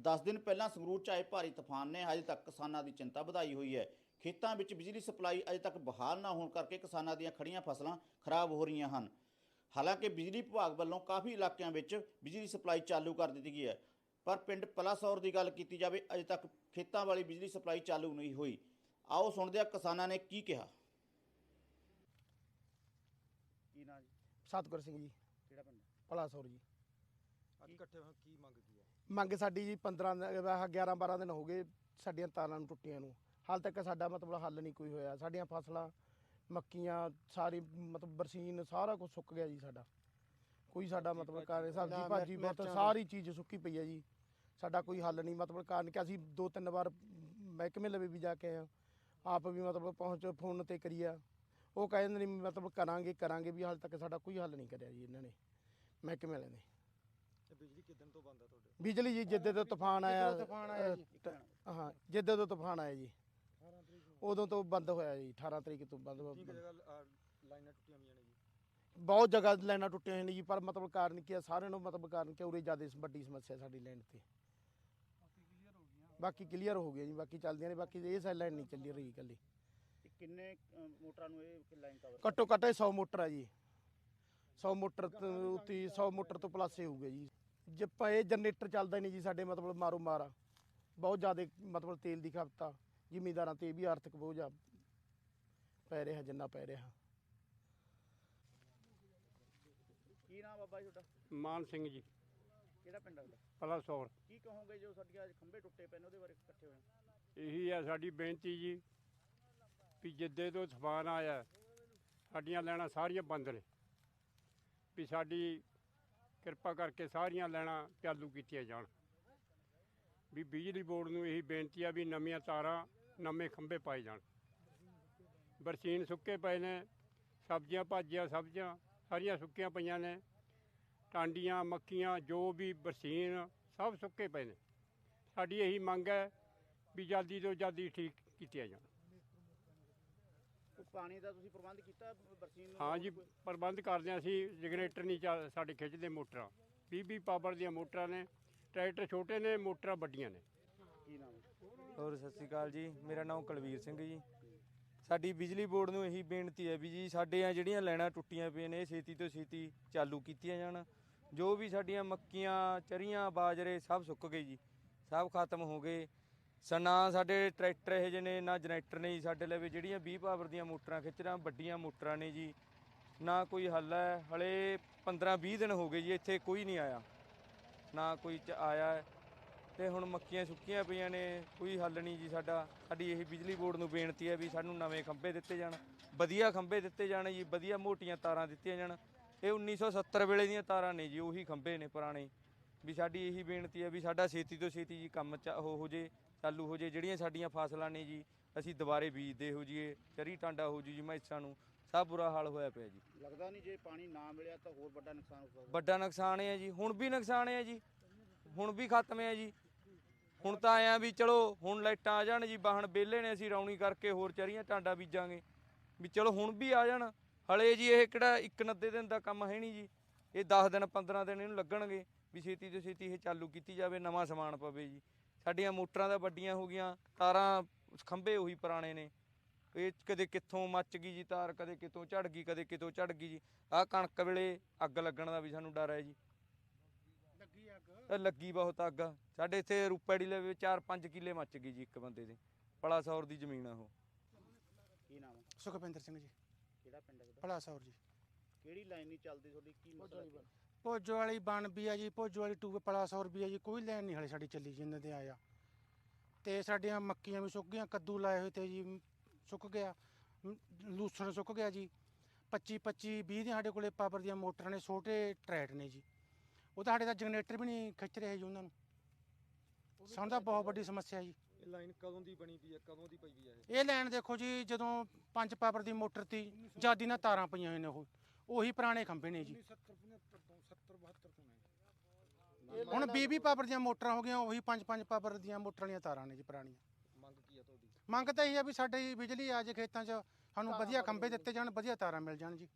10 ਦਿਨ ਪਹਿਲਾਂ ਸੰਗਰੂਰ 'ਚ ਆਏ ਭਾਰੀ ਤੂਫਾਨ ਨੇ। ਅਜੇ ਤੱਕ ਕਿਸਾਨਾਂ ਦੀ ਚਿੰਤਾ ਵਧਾਈ ਹੋਈ ਹੈ। ਖੇਤਾਂ ਵਿੱਚ ਬਿਜਲੀ ਸਪਲਾਈ ਅਜੇ ਤੱਕ ਬਹਾਲ ਨਾ ਹੋਣ ਕਰਕੇ ਕਿਸਾਨਾਂ ਦੀਆਂ ਖੜੀਆਂ ਫਸਲਾਂ ਖਰਾਬ ਹੋ ਰਹੀਆਂ ਹਨ। ਹਾਲਾਂਕਿ ਬਿਜਲੀ ਵਿਭਾਗ ਵੱਲੋਂ ਕਾਫੀ ਇਲਾਕਿਆਂ ਵਿੱਚ ਬਿਜਲੀ ਸਪਲਾਈ ਚਾਲੂ ਕਰ ਦਿੱਤੀ ਗਈ ਹੈ। ਪਰ ਪਿੰਡ ਪਲਾਸੌਰ ਦੀ ਗੱਲ ਕੀਤੀ ਜਾਵੇ ਅਜੇ ਤੱਕ ਖੇਤਾਂ ਵਾਲੀ ਬਿਜਲੀ ਸਪਲਾਈ ਚਾਲੂ ਨਹੀਂ ਹੋਈ। ਆਓ ਸੁਣਦੇ ਹਾਂ ਕਿਸਾਨਾਂ ਨੇ ਕੀ ਕਿਹਾ? ਕੀ ਨਾਂ ਜੀ? ਸਤਗੁਰ ਸਿੰਘ ਜੀ। ਕਿਹੜਾ ਪਿੰਡ? ਪਲਾਸੌਰ ਜੀ। ਅੱਜ ਇਕੱਠੇ ਹੋਏ ਕੀ ਮੰਗ ਕੀ ਹੈ? ਮੰਗ ਸਾਡੀ ਜੀ 15 ਦਿਨ- ਆਹ 11 12 ਦਿਨ ਹੋ ਗਏ ਸਾਡੀਆਂ ਤਾਰਾਂ ਨੂੰ ਟੁੱਟੀਆਂ ਨੂੰ। ਹਾਲ ਤੱਕ ਸਾਡਾ ਮਤਲਬ ਹੱਲ ਨਹੀਂ ਕੋਈ ਹੋਇਆ। ਸਾਡੀਆਂ ਫਸਲਾਂ ਮੱਕੀਆਂ ਸਾਰੀ ਮਤਲਬ ਬਰਸੀਨ ਸਾਰਾ ਕੁਝ ਸੁੱਕ ਗਿਆ ਜੀ ਸਾਡਾ। ਕੋਈ ਸਾਡਾ ਮਤਲਬ ਕਾਰਨ ਸਬਜ਼ੀ ਭਾਜੀ ਬਹੁਤ ਸਾਰੀ ਚੀਜ਼ ਸੁੱਕੀ ਪਈ ਹੈ ਜੀ। ਸਾਡਾ ਕੋਈ ਹੱਲ ਨਹੀਂ। ਮਤਲਬ ਕਾਰਨ ਕਿ ਅਸੀਂ ਦੋ ਤਿੰਨ ਵਾਰ ਮਹਿਕਮੇ ਲਵੇ ਵੀ ਜਾ ਕੇ ਆਏ ਹਾਂ ਆਪ ਵੀ ਮਤਲਬ ਪਹੁੰਚ ਫੋਨ ਤੇ ਕਰੀਆ ਉਹ ਕਹਿੰਦੇ ਨੇ ਮਤਲਬ ਕਰਾਂਗੇ ਕਰਾਂਗੇ ਵੀ ਹਾਲ ਤੱਕ ਸਾਡਾ ਕੋਈ ਹੱਲ ਨਹੀਂ ਕਰਿਆ ਜੀ ਇਹਨਾਂ ਨੇ ਮਹਿਕਮੇ ਵਾਲਿਆਂ ਨੇ। ਤੇ ਬਿਜਲੀ ਕਿਦਨ ਤੋਂ ਬੰਦ ਹੈ ਤੁਹਾਡੇ? ਬਿਜਲੀ ਜੀ ਜਿੱਦੇ ਤੋਂ ਤੂਫਾਨ ਆਇਆ ਤੂਫਾਨ ਆਇਆ ਜੀ। ਹਾਂ ਜਿੱਦੇ ਤੋਂ ਤੂਫਾਨ ਆਇਆ ਜੀ। ਉਦੋਂ ਤੋਂ ਬੰਦ ਹੋਇਆ ਜੀ 18 ਤਰੀਕ ਤੋਂ ਬੰਦ ਕੀ ਕੀ ਜਗ੍ਹਾ ਅਹ, ਲਾਈਨਾਂ ਟੁੱਟੀਆਂ ਹੋਈਆਂ ਨੇ ਜੀ? ਬਹੁਤ ਜਗ੍ਹਾ ਲਾਈਨਾਂ ਟੁੱਟੀਆਂ ਹੋਈਆਂ ਨੇ ਜੀ ਪਰ ਮਤਲਬ ਕਾਰਨ ਕੀ ਹੈ ਸਾਰਿਆਂ ਨੂੰ ਮਤਲਬ ਕਾਰਨ ਕਿ ਉਰੇ ਜ਼ਿਆਦਾ ਵੱਡੀ ਸਮੱਸਿਆ ਸਾਡੀ ਲਾਈਨ ਤੇ। ਬਾਕੀ ਕਲੀਅਰ ਹੋ ਗਿਆ ਜੀ ਬਾਕੀ ਚੱਲਦੀਆਂ ਨੇ ਬਾਕੀ ਇਹ ਸਾਈਡ ਲਾਈਨ ਨਹੀਂ ਚੱਲੀ ਰਹੀ ਇਕੱਲੀ। ਕਿੰਨੇ ਮੋਟਰਾਂ ਨੂੰ ਇਹ ਲਾਈਨ ਕਵਰ ਘੱਟੋ ਘੱਟ ਇਹ 100 ਮੋਟਰ ਆ ਜੀ। 100 ਮੋਟਰ ਤੋਂ ਉੱਤੀ 100 ਮੋਟਰ ਤੋਂ ਪਲੱਸ ਹੀ ਹੋਊਗਾ ਜੀ। ਜੇ ਪ- ਇਹ ਜਨਰੇਟਰ ਚੱਲਦਾ ਹੀ ਨਹੀਂ ਜੀ ਸਾਡੇ ਮਤਲਬ ਮਾਰੋ ਮਾਰਾ ਬਹੁਤ ਜ਼ਿਆਦਾ ਮਤਲਬ ਤੇਲ ਦੀ ਖਪਤ ਆ। ਜ਼ਿਮੀਂਦਾਰਾਂ ਤੇ ਇਹ ਵੀ ਆਰਥਿਕ ਬੋਝ ਆ। ਪੈ ਰਿਹਾ ਜਿੰਨਾ ਪੈ ਰਿਹਾ। ਕੀ ਨਾਮ ਬਾਬਾ ਜੀ ਤੁਹਾਡਾ? ਮਾਨ ਸਿੰਘ ਜੀ। ਕਿਹੜਾ ਪਿੰਡ ਤੁਹਾਡਾ? ਪਲਾਸੌਰ ਕੀ ਕਹੋਗੇ ਜੋ ਸਾਡੀਆਂ ਅੱਜ ਖੰਭੇ ਟੁੱਟੇ ਪਏ ਨੇ ਉਹਦੇ ਬਾਰੇ ਇਕੱਠੇ ਹੋਏ ਹੋ? ਇਹੀ ਹੈ ਸਾਡੀ ਬੇਨਤੀ ਜੀ ਵੀ ਜਿੱਦੇ ਤੋਂ ਤੂਫਾਨ ਆਇਆ ਸਾਡੀਆਂ ਲੈਣਾ ਸਾਰੀਆਂ ਬੰਦ ਨੇ। ਵੀ ਸਾਡੀ ਕਿਰਪਾ ਕਰਕੇ ਸਾਰੀਆਂ ਲੈਣਾ ਚਾਲੂ ਕੀਤੀਆਂ ਜਾਣ। ਵੀ ਬਿਜਲੀ ਬੋਰਡ ਨੂੰ ਇਹੀ ਬੇਨਤੀ ਆ ਵੀ ਨਵੀਆਂ ਤਾਰਾਂ, ਨਵੇਂ ਖੰਭੇ ਪਾਏ ਜਾਣ। ਬਰਸੀਨ ਸੁੱਕੇ ਪਏ ਨੇ, ਸਬਜ਼ੀਆਂ ਭਾਜੀਆਂ ਸਬਜ਼ੀਆਂ ਸਾਰੀਆਂ ਸੁੱਕੀਆਂ ਪਈਆਂ ਨੇ, ਟਾਂਡੀਆਂ, ਮੱਕੀਆਂ, ਜੋ ਵੀ ਬਰਸੀਨ, ਸਭ ਸੁੱਕੇ ਪਏ ਨੇ। ਸਾਡੀ ਇਹੀ ਮੰਗ ਹੈ ਵੀ ਜਲਦੀ ਤੋਂ ਜਲਦੀ ਠੀਕ ਕੀਤੀਆਂ ਜਾਣ। ਪਾਣੀ ਦਾ ਤੁਸੀਂ ਪ੍ਰਬੰਧ ਕੀਤਾ ਬਰਸੀਨ ਨੂੰ? ਹਾਂ ਜੀ ਪ੍ਰਬੰਧ ਕਰਦੇ ਹਾਂ ਅਸੀਂ ਜਨਰੇਟਰ ਨਹੀਂ ਚੱਲ ਸਾਡੇ ਖਿੱਚਦੇ ਮੋਟਰਾਂ। 20 ਪਾਵਰ ਦੀਆਂ ਮੋਟਰਾਂ ਨੇ ਟਰੈਕਟਰ ਛੋਟੇ ਨੇ ਮੋਟਰਾਂ ਵੱਡੀਆਂ ਨੇ। ਕੀ ਨਾਮ ਹੈ? ਹੋਰ ਸਤਿ ਸ੍ਰੀ ਅਕਾਲ ਜੀ ਮੇਰਾ ਨਾਮ ਕੁਲਵੀਰ ਸਿੰਘ ਜੀ। ਸਾਡੀ ਬਿਜਲੀ ਬੋਰਡ ਨੂੰ ਇਹੀ ਬੇਨਤੀ ਹੈ ਵੀ ਜੀ ਸਾਡੇ ਆ ਜਿਹੜੀਆਂ ਲਾਈਨਾਂ ਟੁੱਟੀਆਂ ਪਈਆਂ ਨੇ ਇਹ ਛੇਤੀ ਤੋਂ ਛੇਤੀ ਚਾਲੂ ਕੀਤੀਆਂ ਜਾਣ। ਜੋ ਵੀ ਸਾਡੀਆਂ ਮੱਕੀਆਂ ਚਰੀਆਂ ਬਾਜਰੇ ਸਭ ਸੁੱਕ ਗਏ ਜੀ ਸਭ ਖਤਮ ਹੋ ਗਏ। ਸ- ਨਾ ਸਾਡੇ ਟਰੈਕਟਰ ਇਹ ਜਿਹੇ ਨੇ, ਨਾ ਜਨਰੇਟਰ ਨੇ ਜੀ ਸਾਡੇ ਲਈ ਜਿਹੜੀਆਂ 20 ਪਾਵਰ ਦੀਆਂ ਮੋਟਰਾਂ ਖਿੱਚਰਾਂ ਵੱਡੀਆਂ ਮੋਟਰਾਂ ਨੇ ਜੀ। ਨਾ ਕੋਈ ਹੱਲ ਹੈ, ਹਲੇ 15 20 ਦਿਨ ਹੋ ਗਏ ਜੀ, ਇੱਥੇ ਕੋਈ ਨਹੀਂ ਆਇਆ। ਨਾ ਕੋਈ ਚ ਆਇਆ ਹੈ। ਤੇ ਹੁਣ ਮੱਕੀਆਂ ਸੁੱਕੀਆਂ ਪਈਆਂ ਨੇ, ਕੋਈ ਹੱਲ ਨਹੀਂ ਜੀ ਸਾਡਾ। ਸਾਡੀ ਇਹ ਬਿਜਲੀ ਬੋਰਡ ਨੂੰ ਬੇਨਤੀ ਹੈ ਵੀ ਸਾਨੂੰ ਨਵੇਂ ਖੰਭੇ ਦਿੱਤੇ ਜਾਣ। ਵਧੀਆ ਖੰਭੇ ਦਿੱਤੇ ਜਾਣ ਜੀ, ਵਧੀਆ ਮੋਟੀਆਂ ਤਾਰਾਂ ਦਿੱਤੀਆਂ ਜਾਣ। ਇਹ 1970 ਵੇਲੇ ਦੀਆਂ ਤਾਰਾਂ ਨੇ ਜੀ, ਉਹੀ ਖੰਭੇ ਨੇ ਪੁਰਾਣੇ। ਵੀ ਸਾਡੀ ਇਹੀ ਬੇਨਤੀ ਹੈ ਵੀ ਸਾਡਾ ਛੇਤੀ ਤੋਂ ਛੇਤੀ ਜੀ ਕੰਮ ਚ ਉਹ ਹੋ ਜੇ। ਚਾਲੂ ਹੋ ਜੇ ਜਿਹੜੀਆਂ ਸਾਡੀਆਂ ਫਸਲਾਂ ਨੇ ਜੀ ਅਸੀਂ ਦੁਬਾਰੇ ਬੀਜਦੇ ਹੋ ਜੀਏ ਚਰੀ ਟਾਂਡਾ ਹੋ ਜੂ ਜੀ ਮੈਸਾਂ ਨੂੰ ਸਭ ਬੁਰਾ ਹਾਲ ਹੋਇਆ ਪਿਆ ਜੀ। ਲੱਗਦਾ ਨਹੀਂ ਜੇ ਪਾਣੀ ਨਾ ਮਿਲਿਆ ਤਾਂ ਹੋਰ ਵੱਡਾ ਨੁਕਸਾਨ ਹੋ ਸਕਦਾ। ਵੱਡਾ ਨੁਕਸਾਨ ਹੈ ਜੀ ਹੁਣ ਵੀ ਨੁਕਸਾਨ ਹੈ ਜੀ ਹੁਣ ਵੀ ਖਤਮ ਹੈ ਜੀ। ਹੁਣ ਤਾਂ ਆਇਆ ਵੀ ਚਲੋ ਹੁਣ ਲਾਈਟਾਂ ਆ ਜਾਣ ਜੀ ਵਾਹਣ ਵਿਹਲੇ ਨੇ ਅਸੀਂ ਰੌਣੀ ਕਰਕੇ ਹੋਰ ਚਰੀਆਂ ਟਾਂਡਾ ਬੀਜਾਂਗੇ। ਵੀ ਚਲੋ ਹੁਣ ਵੀ ਆ ਜਾਣ ਹਲੇ ਜੀ ਇਹ ਕਿਹੜਾ ਇੱਕ ਨੱਦੇ ਦਿਨ ਦਾ ਕੰਮ ਹੈ ਨਹੀਂ ਜੀ। ਇਹ 10 ਦਿਨ 15 ਦਿਨ ਇਹਨੂੰ ਲੱਗਣਗੇ ਵੀ ਛੇਤੀ ਤੋਂ ਛੇਤੀ ਇਹ ਚਾਲੂ ਕੀਤੀ ਜਾਵੇ ਨਵਾਂ ਸਮਾਨ ਪਵੇ ਜੀ। ਸਾਡੀਆਂ ਮੋਟਰਾਂ ਦਾ ਵੱਡੀਆਂ ਹੋ ਗਈਆਂ ਤਾਰਾਂ ਖੰਭੇ ਉਹੀ ਪੁਰਾਣੇ ਨੇ। ਇਹ ਕਦੇ ਕਿੱਥੋਂ ਮੱਚ ਗਈ ਜੀ ਤਾਰ ਕਦੇ ਕਿਤੋਂ ਝੜ ਗਈ ਕਦੇ ਕਿਤੋਂ ਝੜ ਗਈ ਜੀ। ਆਹ ਕਣਕ ਵੇਲੇ ਅੱਗ ਲੱਗਣ ਦਾ ਵੀ ਸਾਨੂੰ ਡਰ ਹੈ ਜੀ। ਲੱਗੀ ਅੱਗ? ਇਹ ਲੱਗੀ ਬਹੁਤ ਅੱਗ। ਸਾਡੇ ਇੱਥੇ ਰੂਪੇੜੀ ਲਵੇ 4-5 ਕਿੱਲੇ ਮੱਚ ਗਈ ਜੀ ਇੱਕ ਬੰਦੇ ਦੇ। ਪਲਾਸੌਰ ਦੀ ਜ਼ਮੀਨ ਆ ਉਹ। ਕੀ ਨਾਮ ਹੈ ਸੁਖਪਿੰਦਰ ਸਿੰਘ ਜੀ। ਕਿਹੜਾ ਪਿੰਡ ਹੈ ਤੁਹਾਡਾ? ਪਲਾਸੌਰ ਜੀ। ਕਿਹੜੀ ਲਾਈਨ ਨਹੀਂ ਚੱਲਦੀ ਤੁਹਾਡੀ? ਕੀ ਮਸਲਾ? ਭੋਜੋ ਵਾਲੀ ਬਣ ਵੀ ਆ ਜੀ ਭੋਜੋ ਵਾਲੀ ਟੂਬ ਪਲਾਸੌਰ ਵੀ ਆ ਜੀ ਕੋਈ ਲੈਣ ਨਹੀਂ ਹਲੇ ਸਾਡੀ ਚੱਲੀ ਜਿੰਨੇ ਤੇ ਆਇਆ ਤੇ ਸਾਡੀਆਂ ਮੱਕੀਆਂ ਵੀ ਸੁੱਕ ਗਈਆਂ ਕੱਦੂ ਲਾਏ ਹੋਏ ਤੇ ਜੀ ਸੁੱਕ ਗਿਆ ਲੂਸਣ ਸੁੱਕ ਗਿਆ ਜੀ। 25 25 20 ਦੇ ਸਾਡੇ ਕੋਲੇ ਪਾਵਰ ਦੀਆਂ ਮੋਟਰਾਂ ਨੇ ਛੋਟੇ ਟਰੈਟ ਨੇ ਜੀ। ਉਹ ਤਾਂ ਸਾਡੇ ਦਾ ਜਨਰੇਟਰ ਵੀ ਨਹੀਂ ਖਿੱਚ ਰਿਹਾ ਜੀ ਉਹਨਾਂ ਨੂੰ। ਸਾਨੂੰ ਤਾਂ ਬਹੁਤ ਵੱਡੀ ਸਮੱਸਿਆ ਜੀ। ਇਹ ਲਾਈਨ ਕਦੋਂ ਦੀ ਬਣੀ ਪਈ ਹੈ ਕਦੋਂ ਦੀ ਪਈ ਹੈ ਇਹ? ਲੈਣ ਦੇਖੋ ਜੀ ਜਦੋਂ ਪੰਜ ਪਾਵਰ ਦੀ ਮੋਟਰ ਤੀ ਜਾਦੀ ਨਾਲ ਤਾਰਾਂ ਪਈਆਂ ਹੋਈਆਂ ਨੇ ਉਹ। ਉਹੀ ਪੁਰਾਣੇ ਖੰਭੇ ਨੇ ਜੀ। ਹੁਣ 20 20 ਪਾਵਰ ਦੀਆਂ ਮੋਟਰਾਂ ਹੋ ਗਈਆਂ ਉਹੀ 5 5 ਪਾਵਰ ਦੀਆਂ ਮੋਟਰਾਂ ਵਾਲੀਆਂ ਤਾਰਾਂ ਨੇ ਜੀ ਪੁਰਾਣੀਆਂ। ਮੰਗ ਕੀ ਹੈ ਤੁਹਾਡੀ? ਮੰਗ ਤਾਂ ਇਹ ਆ ਵੀ ਸਾਡੀ ਬਿਜਲੀ ਆ ਜੇ ਖੇਤਾਂ 'ਚ ਸਾਨੂੰ ਵਧੀਆ ਖੰਭੇ ਦਿੱਤੇ ਜਾਣ ਵਧੀਆ ਤਾਰਾਂ ਮਿਲ ਜਾਣ ਜੀ।